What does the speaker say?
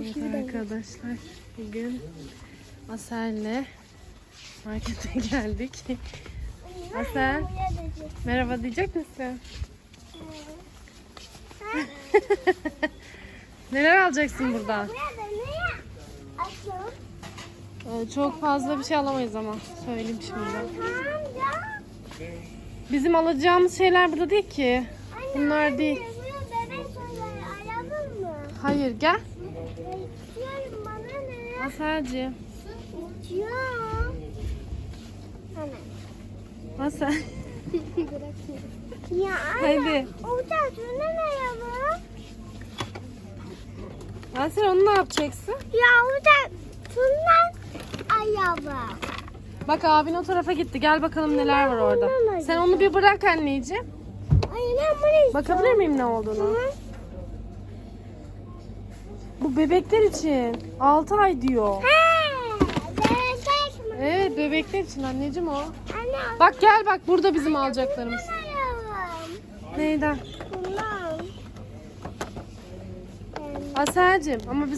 Evet arkadaşlar bugün Asel'le markete geldik. Asel merhaba diyecek misin? Neler alacaksın buradan? Ee, çok fazla bir şey alamayız ama söyleyeyim şimdi. Bizim alacağımız şeyler burada değil ki. Bunlar değil. Hayır gel. İstiyorum bana ne? Aselciğim. İstiyorum. Asel. Ya Hadi. Uçak ne yapalım? Asel onu ne yapacaksın? Ya uçak şundan ayağım. Bak abin o tarafa gitti. Gel bakalım neler var orada. Sen onu bir bırak anneciğim. Ay ben bunu. Bakabilir miyim ne olduğunu? Bu bebekler için. 6 ay diyor. Evet bebekler için anneciğim o. Anne, Bak gel bak burada bizim alacaklarımız. Neyden? Bundan. Aselcim ama biz